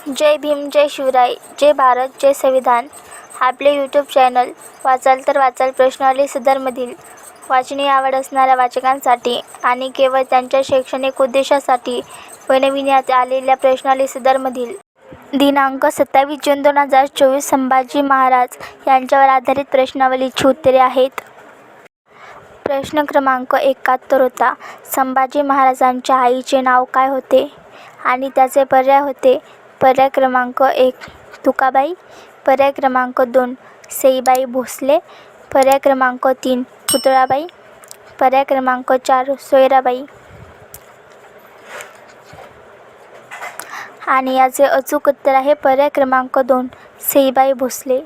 जय भीम जय शिवराय जय भारत जय संविधान. आपले YouTube channel वाचाल तर वाचाल प्रश्नावली सदरमधील वाचनीय आवड असणाऱ्या वाचकांसाठी आणि केवळ त्यांच्या शैक्षणिक उद्देशासाठी बनविण्यात आलेल्या प्रश्नावली सदरमधील दिनांक सत्तावीस जून दोन हजार चोवीस संभाजी महाराज यांच्यावर आधारित प्रश्नावलीची उत्तरे आहेत. प्रश्न क्रमांक एकाहत्तर होता. संभाजी महाराजांच्या आईचे नाव काय होते? आणि त्याचे पर्याय होते. पर्याय क्रमांक एक तुकाबाई. पर्याय क्रमांक दोन सईबाई भोसले. पर्याय क्रमांक तीन पुतळाबाई. पर्याय क्रमांक चार सोयराबाई. आणि याचे अचूक उत्तर आहे पर्याय क्रमांक दोन सईबाई भोसले.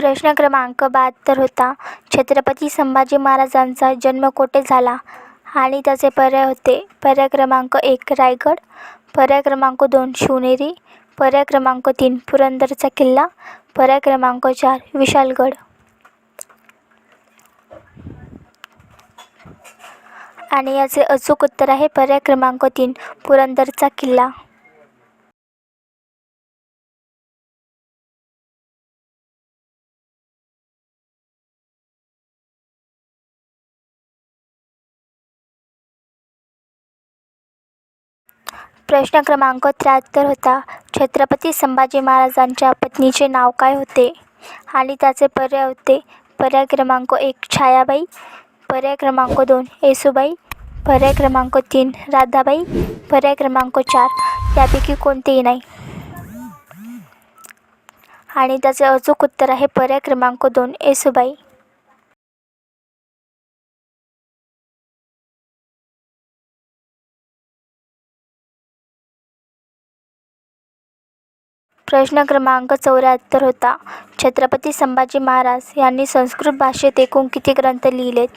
प्रश्न क्रमांक बहात्तर होता. छत्रपती संभाजी महाराजांचा जन्म कोठे झाला? आणि त्याचे पर्याय होते. पर्याय क्रमांक एक रायगड. पर्याय क्रमांक दोन शिवनेरी. पर्याय क्रमांक तीन पुरंदरचा किल्ला. पर्याय क्रमांक चार विशालगड. आणि याचे अचूक उत्तर आहे. पर्याय क्रमांक तीन पुरंदरचा किल्ला. प्रश्न क्रमांक त्र्याहत्तर होता. छत्रपती संभाजी महाराजांच्या पत्नीचे नाव काय होते? आणि त्याचे पर्याय होते. पर्याय क्रमांक एक छायाबाई. पर्याय क्रमांक दोन येसूबाई. पर्याय क्रमांक तीन राधाबाई. पर्याय क्रमांक चार यापैकी कोणतेही नाही. आणि त्याचे अचूक उत्तर आहे पर्याय क्रमांक दोन येसूबाई. प्रश्न क्रमांक चौऱ्याहत्तर होता. छत्रपती संभाजी महाराज यांनी संस्कृत भाषेत एकूण किती ग्रंथ लिहिलेत?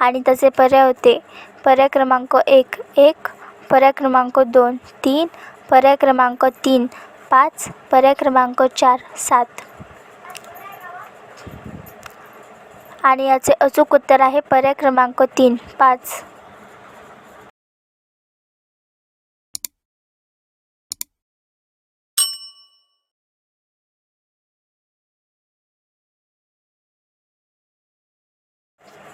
आणि त्याचे पर्याय होते. पर्याय क्रमांक एक एक. पर्याय क्रमांक दोन तीन. पर्याय क्रमांक तीन पाच. पर्याय क्रमांक चार सात. आणि याचे अचूक उत्तर आहे पर्याय क्रमांक तीन पाच.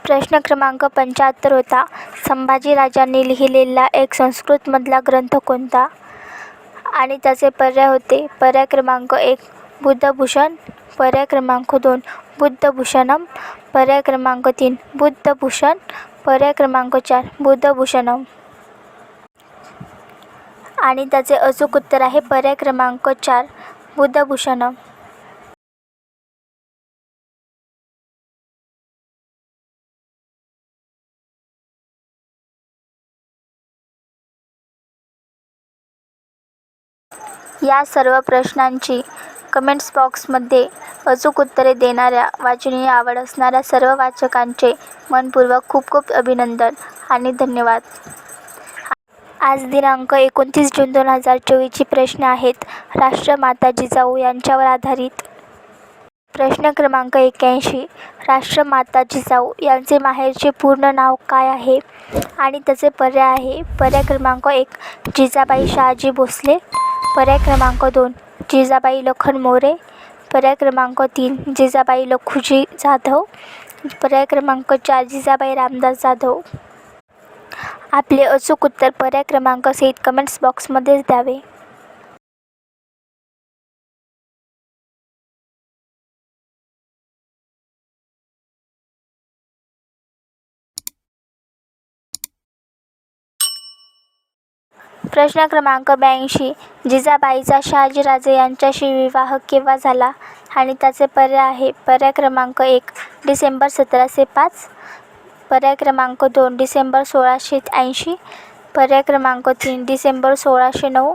प्रश्न क्रमांक पंच्याहत्तर होता. संभाजी राजांनी लिहिलेला एक संस्कृतमधला ग्रंथ कोणता? आणि त्याचे पर्याय होते. पर्याय क्रमांक एक बुद्धभूषण. पर्याय क्रमांक दोन बुद्धभूषणम. पर्याय क्रमांक तीन बुद्धभूषण. पर्याय क्रमांक चार बुद्धभूषणम. आणि त्याचे अचूक उत्तर आहे. पर्याय क्रमांक चार बुद्धभूषणम. या सर्व प्रश्नांची कमेंट्स बॉक्समध्ये अचूक उत्तरे देणाऱ्या वाचनीय आवड असणाऱ्या सर्व वाचकांचे मनपूर्वक खूप खूप अभिनंदन आणि धन्यवाद. आज दिनांक एकोणतीस जून दोन हजार चोवीसची प्रश्न आहेत राष्ट्रमाता जिजाऊ यांच्यावर आधारित. प्रश्न क्रमांक एक्याऐंशी राष्ट्रमाता जिजाऊ यांचे माहेरचे पूर्ण नाव काय आहे? आणि त्याचे पर्याय आहे? पर्याय क्रमांक एक जिजाबाई शहाजी भोसले. पर्याय क्रमांक दोन जिजाबाई लखन मोरे. पर्याय क्रमांक तीन जिजाबाई लखुजी जाधव. पर्याय क्रमांक चार जिजाबाई रामदास जाधव. आपले अचूक उत्तर पर्याय क्रमांक सहित कमेंट्स बॉक्समध्येच द्यावे. प्रश्न क्रमांक ब्याऐंशी जिजाबाईचा शहाजीराजे यांच्याशी विवाह केव्हा झाला आणि त्याचे पर्याय आहे? पर्याय क्रमांक एक डिसेंबर सतराशे पाच. पर्याय क्रमांक दोन डिसेंबर सोळाशे ऐंशी. पर्याय क्रमांक तीन डिसेंबर सोळाशे नऊ.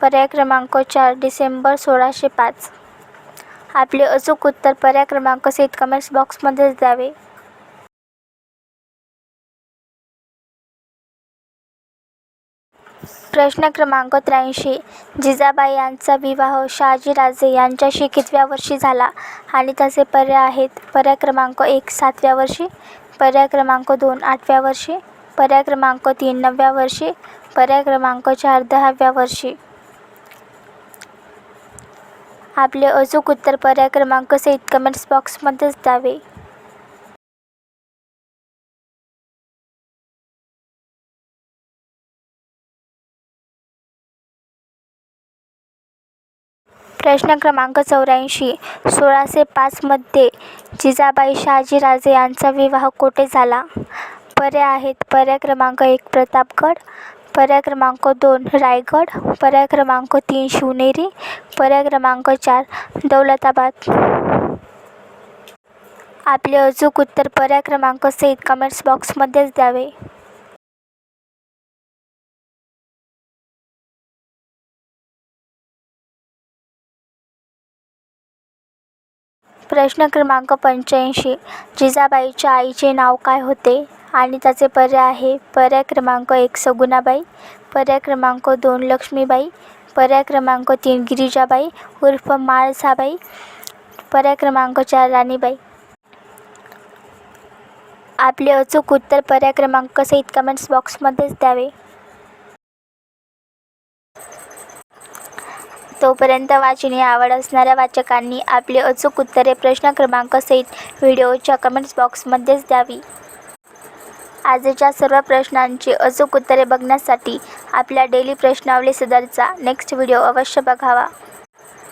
पर्याय क्रमांक चार डिसेंबर सोळाशे पाच. आपले अचूक उत्तर पर्याय क्रमांक सहित कमेंट्स बॉक्समध्येच द्यावे. प्रश्न क्रमांक त्र्याऐंशी. जिजाबाई यांचा विवाह शहाजीराजे यांच्याशी कितव्या वर्षी झाला? आणि त्याचे पर्याय आहेत? पर्याय क्रमांक एक सातव्या वर्षी. पर्याय क्रमांक दोन आठव्या वर्षी. पर्याय क्रमांक तीन नवव्या वर्षी. पर्याय क्रमांक चार दहाव्या वर्षी. आपले अचूक उत्तर पर्याय क्रमांक सहित कमेंट्स बॉक्समध्येच द्यावे. प्रश्न क्रमांक चौऱ्याऐंशी सोळाशे पाचमध्ये जिजाबाई शहाजीराजे यांचा विवाह कोठे झाला? पर्याय आहेत. पर्याय क्रमांक एक प्रतापगड. पर्याय क्रमांक दोन रायगड. पर्याय क्रमांक तीन शिवनेरी. पर्याय क्रमांक चार दौलताबाद. आपले अचूक उत्तर पर्याय क्रमांक सहित कमेंट्स बॉक्समध्येच द्यावे. प्रश्न क्रमांक पंच्याऐंशी. जिजाबाईच्या आईचे नाव काय होते? आणि त्याचे पर्याय आहे. पर्याय क्रमांक एक सगुणाबाई. पर्याय क्रमांक दोन लक्ष्मीबाई. पर्याय क्रमांक तीन गिरिजाबाई. उर्फ माळसाबाई. पर्याय क्रमांक चार राणीबाई. आपले अचूक उत्तर पर्याय क्रमांक सहित कमेंट्स बॉक्समध्येच द्यावे? तोपर्यंत वाचनीय आवड असणाऱ्या वाचकांनी आपली अचूक उत्तरे प्रश्न क्रमांक सहित व्हिडिओच्या कमेंट्स बॉक्समध्येच द्यावी. आजच्या सर्व प्रश्नांची अचूक उत्तरे बघण्यासाठी आपल्या डेली प्रश्नावली सदरचा नेक्स्ट व्हिडिओ अवश्य बघावा.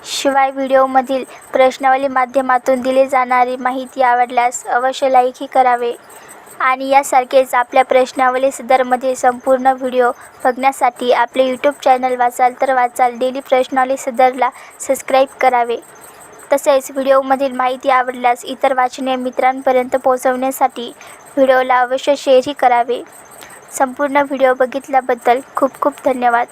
शिवाय व्हिडिओमधील प्रश्नावली माध्यमातून दिली जाणारी माहिती आवडल्यास अवश्य लाईकही करावे. आणि यासारखेच आपल्या प्रश्नावली सदरमधील संपूर्ण व्हिडिओ बघण्यासाठी आपले यूट्यूब चॅनल वाचाल तर वाचाल. डेली प्रश्नावली सदरला सबस्क्राईब करावे. तसेच व्हिडिओमधील माहिती आवडल्यास इतर वाचनीय मित्रांपर्यंत पोहोचवण्यासाठी व्हिडिओला अवश्य शेअरही करावे. संपूर्ण व्हिडिओ बघितल्याबद्दल खूप खूप धन्यवाद.